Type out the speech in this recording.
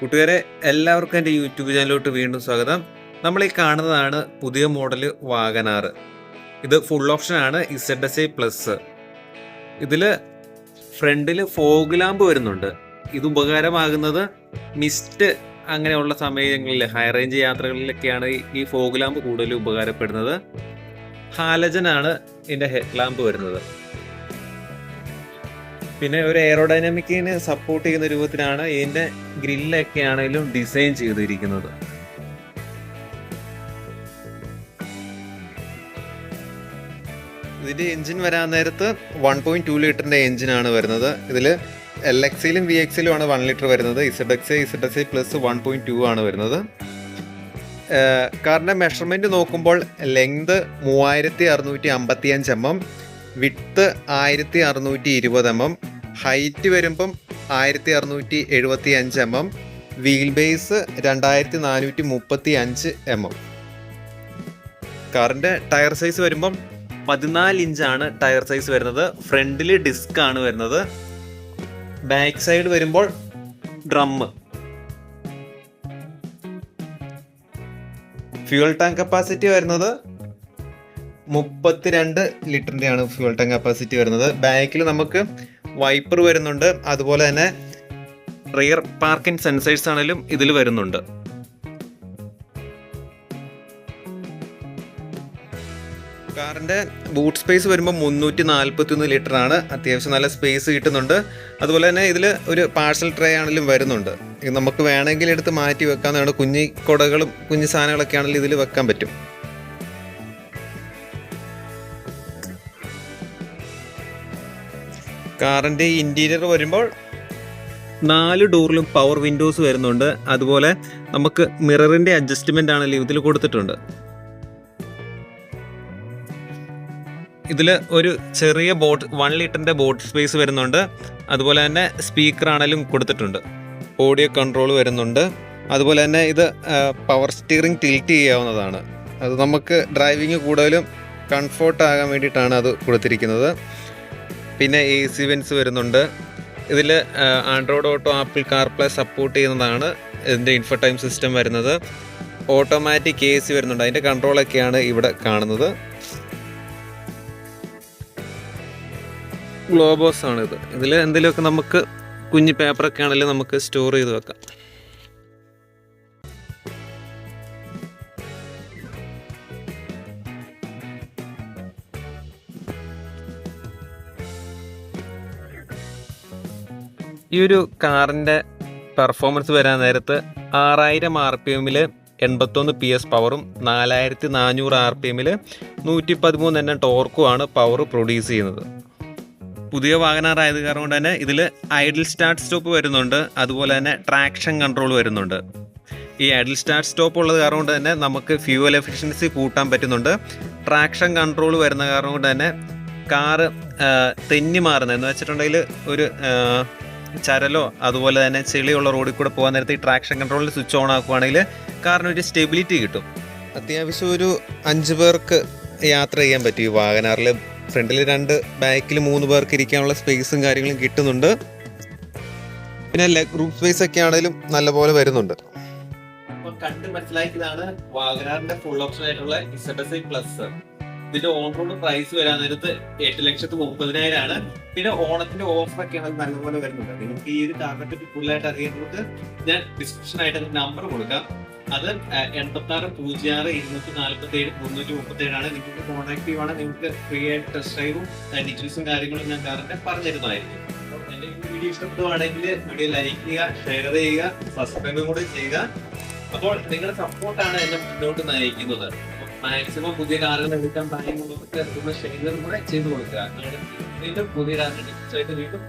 കൂട്ടുകാരെ എല്ലാവർക്കും എന്റെ യൂട്യൂബ് ചാനലിലോട്ട് വീണ്ടും സ്വാഗതം. നമ്മൾ ഈ കാണുന്നതാണ് പുതിയ മോഡൽ വാഗനാർ ഇത് ഫുൾ ഓപ്ഷൻ ആണ് ഇസഡ് എസ് ഐ പ്ലസ്. ഇതിൽ ഫ്രണ്ടിൽ ഫോഗ് ലാമ്പ് വരുന്നുണ്ട്. ഇത് ഉപകാരമാകുന്നത് മിസ്റ്റ് അങ്ങനെയുള്ള സമയങ്ങളിൽ ഹൈ റേഞ്ച് യാത്രകളിലൊക്കെയാണ് ഈ- ഫോഗ് ലാമ്പ് കൂടുതൽ ഉപകാരപ്പെടുന്നത്. ഹാലജനാണ് ഇതിന്റെ ഹെഡ് ലാമ്പ് വരുന്നത്. പിന്നെ ഒരു എയറോഡൈനാമിക്കിനെ സപ്പോർട്ട് ചെയ്യുന്ന രൂപത്തിലാണ് ഇതിന്റെ ഗ്രില്ലൊക്കെ ആണെങ്കിലും ഡിസൈൻ ചെയ്തിരിക്കുന്നത്. ഇതിന്റെ എഞ്ചിൻ വരാൻ നേരത്ത് വൺ പോയിന്റ് ടു ലിറ്ററിന്റെ എഞ്ചിനാണ് വരുന്നത്. ഇതിൽ എൽ എക്സിലും വി എക്സിലും ആണ് വൺ ലിറ്റർ വരുന്നത്. Z X Z X plus one point two ആണ് വരുന്നത്. കാറിന്റെ മെഷർമെന്റ് നോക്കുമ്പോൾ ലെങ്ത് മൂവായിരത്തി അറുന്നൂറ്റി അമ്പത്തി അഞ്ച് എം എം വിത്ത് ആയിരത്തി അറുന്നൂറ്റി ഇരുപത് എം എം ഹൈറ്റ് വരുമ്പം ആയിരത്തി അറുന്നൂറ്റി എഴുപത്തി അഞ്ച് എം എം വീൽ ബേസ് രണ്ടായിരത്തി നാനൂറ്റി മുപ്പത്തി അഞ്ച് എം എം. കാറിന്റെ ടയർ സൈസ് വരുമ്പം പതിനാല് ഇഞ്ചാണ് ടയർ സൈസ് വരുന്നത്. ഫ്രണ്ടിൽ ഡിസ്ക് ആണ് വരുന്നത്. ബാക്ക് സൈഡ് വരുമ്പോൾ ഡ്രമ്മ് ഫ്യൂൽ ടാങ്ക് കപ്പാസിറ്റി വരുന്നത് മുപ്പത്തിരണ്ട് ലിറ്ററിന്റെ ആണ് ഫ്യൂൽ ടാങ്ക് കപ്പാസിറ്റി വരുന്നത്. ബാക്കിൽ നമുക്ക് വൈപ്പർ വരുന്നുണ്ട്. അതുപോലെ തന്നെ റിയർ പാർക്കിംഗ് സെൻസേഴ്സ് ആണെങ്കിലും ഇതിൽ വരുന്നുണ്ട്. കാറിന്റെ ബൂട്ട് സ്പേസ് വരുമ്പോൾ മുന്നൂറ്റി നാൽപ്പത്തി ഒന്ന് ലിറ്റർ ആണ് അത്യാവശ്യം നല്ല സ്പേസ് കിട്ടുന്നുണ്ട്. അതുപോലെ തന്നെ ഇതിൽ ഒരു പാഴ്സൽ ട്രേ ആണെങ്കിലും വരുന്നുണ്ട്. നമുക്ക് വേണമെങ്കിൽ എടുത്ത് മാറ്റി വെക്കാവുന്നതാണ്. കുഞ്ഞി കുടകളും കുഞ്ഞു സാധനങ്ങളൊക്കെ ആണെങ്കിലും ഇതിൽ വെക്കാൻ പറ്റും. കാറിന്റെ ഇന്റീരിയർ വരുമ്പോൾ നാല് ഡോറിലും പവർ വിൻഡോസ് വരുന്നുണ്ട്. അതുപോലെ നമുക്ക് മിററിന്റെ അഡ്ജസ്റ്റ്മെന്റ് ആണല്ലോ ഇതിൽ കൊടുത്തിട്ടുണ്ട്. ഇതിൽ ഒരു ചെറിയ ബോട്ട് വൺ ലിറ്ററിന്റെ ബോട്ട് സ്പേസ് വരുന്നുണ്ട്. അതുപോലെ തന്നെ സ്പീക്കർ ആണെങ്കിലും കൊടുത്തിട്ടുണ്ട്. ഓഡിയോ കൺട്രോൾ വരുന്നുണ്ട്. അതുപോലെ തന്നെ ഇത് പവർ സ്റ്റിയറിംഗ് ടിൽറ്റ് ചെയ്യാവുന്നതാണ്. അത് നമുക്ക് ഡ്രൈവിങ് കൂടുതലും കംഫോർട്ട് ആകാൻ വേണ്ടിയിട്ടാണ് അത് കൊടുത്തിരിക്കുന്നത്. പിന്നെ എ സി വെൻസ് വരുന്നുണ്ട്. ഇതിൽ Android auto Apple CarPlay support ചെയ്യുന്നതാണ് ഇതിന്റെ ഇൻഫർടൈം സിസ്റ്റം വരുന്നത്. ഓട്ടോമാറ്റിക് എ സി വരുന്നുണ്ട്. അതിന്റെ കൺട്രോളൊക്കെയാണ് ഇവിടെ കാണുന്നത്. ഗ്ലോബോസ് ആണ് ഇത് ഇതിൽ എന്തെങ്കിലുമൊക്കെ നമുക്ക് കുഞ്ഞ് പേപ്പറൊക്കെ ആണെങ്കിലും നമുക്ക് സ്റ്റോർ ചെയ്ത് വെക്കാം. ഈ ഒരു കാറിന്റെ പെർഫോമൻസ് വരാൻ നേരത്ത് ആറായിരം ആർ പി എമ്മിൽ എൺപത്തൊന്ന് പി എസ് പവറും നാലായിരത്തി നാനൂറ് ആർ പി എമ്മിൽ നൂറ്റി പതിമൂന്ന് എണ്ണം ടോർക്കുമാണ് പവർ പ്രൊഡ്യൂസ് ചെയ്യുന്നത്. പുതിയ വാഹനാറായത് കാരണം കൊണ്ട് തന്നെ ഇതിൽ ഐഡിൽ സ്റ്റാർട്ട് സ്റ്റോപ്പ് വരുന്നുണ്ട്. അതുപോലെ തന്നെ ട്രാക്ഷൻ കൺട്രോൾ വരുന്നുണ്ട്. ഈ ഐഡിൽ സ്റ്റാർട്ട് സ്റ്റോപ്പ് ഉള്ളത് കാരണം കൊണ്ട് തന്നെ നമുക്ക് ഫ്യൂവൽ എഫിഷ്യൻസി കൂട്ടാൻ പറ്റുന്നുണ്ട്. ട്രാക്ഷൻ കൺട്രോൾ വരുന്ന കാരണം കൊണ്ട് തന്നെ കാറ് തെന്നി മാറുന്നത്. എന്ന് വെച്ചിട്ടുണ്ടെങ്കിൽ ഒരു ചരലോ അതുപോലെ തന്നെ ചെളിയുള്ള റോഡിൽ കൂടെ പോകാൻ നേരത്തെ ഈ ട്രാക്ഷൻ കൺട്രോളിൽ സ്വിച്ച് ഓൺ ആക്കുവാണെങ്കിൽ കാറിന് ഒരു സ്റ്റെബിലിറ്റി കിട്ടും. അത്യാവശ്യം ഒരു അഞ്ച് പേർക്ക് യാത്ര ചെയ്യാൻ പറ്റും. ഈ വാഗനാറിൽ ഫ്രണ്ടിൽ രണ്ട് ബാക്കിൽ മൂന്ന് പേർക്ക് ഇരിക്കാനുള്ള സ്പേസും കാര്യങ്ങളും കിട്ടുന്നുണ്ട്. പിന്നെ ലെഗ് റൂം സ്പേസ് ഒക്കെ ആണെങ്കിലും നല്ലപോലെ വരുന്നുണ്ട്. കണ്ട് മനസ്സിലാക്കിയതാണ് വാഗനാറിന്റെ ഫുൾ ഓപ്ഷൻ ആയിട്ടുള്ള പ്ലസ് ഇതിന്റെ ഓൺ റോഡ് പ്രൈസ് വരാൻ നേരത്ത് എട്ട് ലക്ഷത്തി മുപ്പതിനായിരം ആണ്. പിന്നെ ഓണത്തിന്റെ ഓഫർ ഒക്കെയാണ് നല്ലപോലെ വരുന്നുണ്ട്. നിങ്ങൾക്ക് ഈ ഒരു ടാർഗറ്റ് പറ്റി ഫുള്ളായിട്ട് അറിയുന്നത് ഞാൻ ഡിസ്ക്രിപ്ഷൻ ആയിട്ട് നമ്പർ കൊടുക്കാം. അത് എൺപത്തി ആറ് പൂജ്യം ആറ് ഇരുന്നൂറ്റി നാല്പത്തി ഏഴ് മുന്നൂറ്റി മുപ്പത്തി ഏഴാണ് നിങ്ങൾക്ക് കോൺടാക്ട് ചെയ്യുവാണെങ്കിൽ നിങ്ങൾക്ക് ഫ്രീ ആയിട്ട് ടെസ്റ്റ് ഡ്രൈവും ഡീറ്റെയിൽസും കാര്യങ്ങളും ഞാൻ കാറിന്റെ പറഞ്ഞിരുന്നതായിരിക്കും എന്റെ വീഡിയോ ഇഷ്ടപ്പെടുവാണെങ്കിൽ വീഡിയോ ലൈക്ക് ചെയ്യുക ഷെയർ ചെയ്യുക സബ്സ്ക്രൈബും കൂടെ ചെയ്യുക. അപ്പോൾ നിങ്ങളുടെ സപ്പോർട്ടാണ് എന്നെ മുന്നോട്ട് നയിക്കുന്നത്. മാക്സിമം പുതിയ കാറുകൾ എടുക്കാൻ പ്രായമുള്ളവർക്ക് ഷെയറും കൂടെ ചെയ്ത് കൊടുക്കുക. വീണ്ടും പുതിയ കാറുകൾ വീണ്ടും